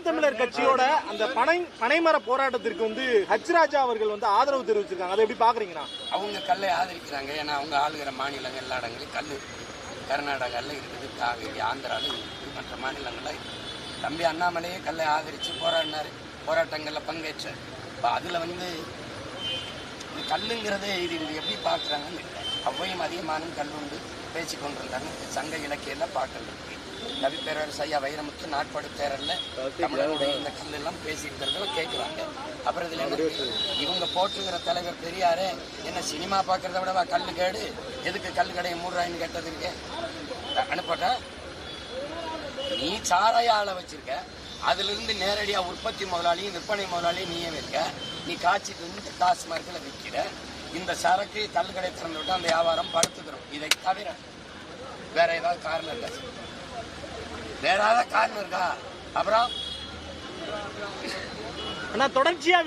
நாம் தமிழர் கட்சியோட அந்த பனை பனைமர போராட்டத்திற்கு வந்து ஹச்ராஜா அவர்கள் வந்து ஆதரவு தெரிவிச்சிருக்காங்க. அதை எப்படி பாக்குறீங்கன்னா? அவங்க கல்லை ஆதரிக்கிறாங்க. ஏன்னா அவங்க ஆளுகிற மாநிலங்கள் எல்லா இடங்களையும் கல் கர்நாடகாவில் இருக்குது. காவேரி ஆந்திராவில் இருக்குது. மற்ற மாநிலங்களில் இருக்குது தம்பி அண்ணாமலையே கல்லை ஆதரித்து போராடினார். போராட்டங்களில் பங்கேற்றார். இப்போ அதில் வந்து இது கல்லுங்கிறதே இது இது எப்படி பார்க்குறாங்கன்னு இல்லை. அவ்வையும் அதிகமான கல் உண்டு பேச்சு கொண்டிருந்தாங்க சங்க இலக்கியெல்லாம் பாக்கள் இருக்கு. கவி பேரரசு ஐயா வைரமுத்து நாட்பாடு தேரல்ல தமிழருடைய இந்த கல் எல்லாம் பேசியிருக்கிறதெல்லாம் கேட்குறாங்க. அப்புறம் இதில் இவங்க போற்றுங்கிற தலைவர் பெரியாரே என்ன சினிமா பார்க்கறத விடவா கல் கேடு? எதுக்கு கல் கடையை மூடுறாயின்னு கேட்டது இருக்கே அனுப்பட்டா? நீ சாராய ஆளை வச்சிருக்க. அதுல இருந்து நேரடியா உற்பத்தி முதலாளியும் விற்பனை முதலாளியும் நீயே வைக்க நீ காய்ச்சிட்டு வந்து டாஸ்மார்க்கில் விற்கிற இந்த சரக்கு கல்லுக்கடை திறந்து விட்டு அந்த வியாபாரம் படுத்துக்கிறோம் இதை தவிர வேற ஏதாவது காரணம் இருக்கா? வேற ஏதாவது காரணம் இருக்கா? அப்புறம்? ஆனா தொடர்ச்சியா